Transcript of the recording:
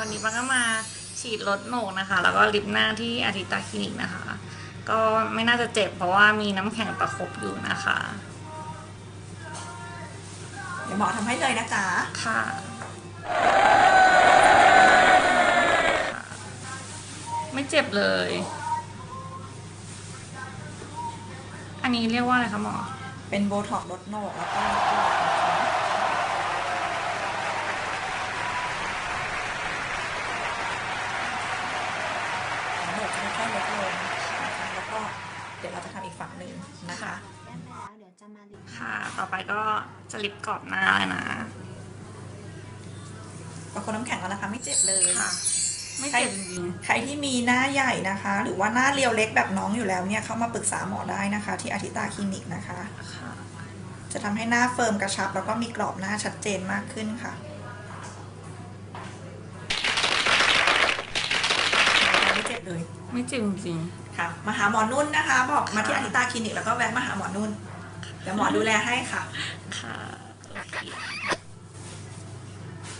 วันนี้ป้าก็มาฉีดลดโหนกนะคะ แล้วก็ลิปหน้าที่อาทิตาคลินิกนะคะ ก็ไม่น่าจะเจ็บเพราะว่ามีน้ำแข็งประคบอยู่นะคะเดี๋ยวหมอทำให้เลยนะจ๊ะค่ะไม่เจ็บเลย อันนี้เรียกว่าอะไรคะหมอ เป็นโบท็อกซ์ลดโหนกแล้วก็ลดหลอดนะคะโหนกจะค่อยๆลดลงนะคะแล้วก็เดี๋ยวเราจะทำ อีกฝั่งหนึ่งนะคะแก้มไปแล้วเดี๋ยวจะมาลิปค่ะต่อไปก็จะลิปกรอบหน้าเลยนะบางคนน้ำแข็งแล้วนะคะ ไม่เจ็บเลยค่ะไม่เจ็บจริงใครที่มีหน้าใหญ่นะคะ หรือว่าหน้าเรียวเล็กแบบน้องอยู่แล้วเนี่ยเข้ามาปรึกษาหมอได้นะคะ ที่อาทิตาคลินิกนะคะๆค่ะจะทำให้หน้าเฟิร์มกระชับ แล้วก็มีกรอบหน้าชัดเจนมากขึ้นค่ะไม่ เจ็บเลย ไม่เจ็บจริงค่ะ มาหาหมอนุ่นนะคะ บอกมาที่อาทิตาคลินิกแล้วก็แวะมาหาหมอนุ่นเดี๋ยวหมอดูแลให้ค่ะๆค่ะโอเค